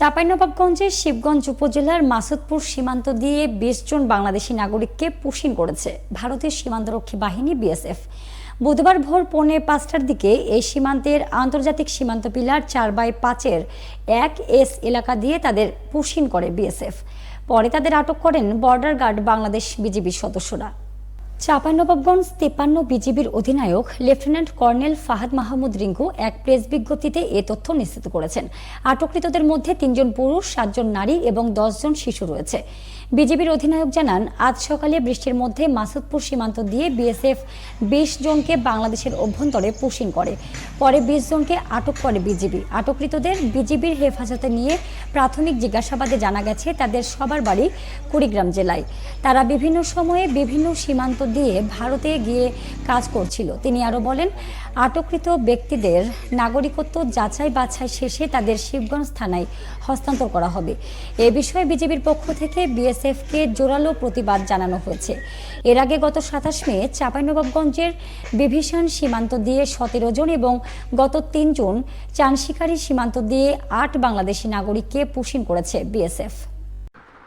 চাঁপাইনবাবগঞ্জের শিবগঞ্জ উপজেলার মাসুদপুর সীমান্ত দিয়ে বিশ জন বাংলাদেশি নাগরিককে পুশিন করেছে ভারতের সীমান্তরক্ষী বাহিনী বিএসএফ। বুধবার ভোর পৌনে পাঁচটার দিকে এই সীমান্তের আন্তর্জাতিক সীমান্ত পিলার চার বাই পাঁচের এক এস এলাকা দিয়ে তাদের পুশিন করে বিএসএফ। পরে তাদের আটক করেন বর্ডার গার্ড বাংলাদেশ বিজিবির সদস্যরা। চাঁপাইনবাবগঞ্জ তেপান্ন বিজিবির অধিনায়ক লেফটেন্যান্ট কর্নেল ফাহাদ মাহমুদ রিঙ্কু এক প্রেস বিজ্ঞপ্তিতে এ তথ্য নিশ্চিত করেছেন। আটককৃতদের মধ্যে তিনজন পুরুষ, সাতজন নারী এবং দশজন শিশু রয়েছে। বিজিবির অধিনায়ক জানান, আজ সকালে বৃষ্টির মধ্যে মাসুদপুর সীমান্ত দিয়ে বিএসএফ বিশ জনকে বাংলাদেশের অভ্যন্তরে পুশিং করে। পরে বিশ জনকে আটক করে বিজিবি। আটককৃতদের বিজিবির হেফাজতে নিয়ে প্রাথমিক জিজ্ঞাসাবাদে জানা গেছে, তাদের সবার বাড়ি কুড়িগ্রাম জেলায়। তারা বিভিন্ন সময়ে বিভিন্ন সীমান্ত দিয়ে ভারতে গিয়ে কাজ করছিল। তিনি আরও বলেন, আটককৃত ব্যক্তিদের নাগরিকত্ব যাচাই বাছাই শেষে তাদের শিবগঞ্জ থানায় হস্তান্তর করা হবে। এ বিষয়ে বিজেপির পক্ষ থেকে বিএসএফকে জোরালো প্রতিবাদ জানানো হয়েছে। এর আগে গত সাতাশ মে চাঁপাইনবাবগঞ্জের বিভীষণ সীমান্ত দিয়ে সতেরো জন এবং গত তিন জুন চানশিকারি সীমান্ত দিয়ে আট বাংলাদেশি নাগরিককে পুশিন করেছে বিএসএফ।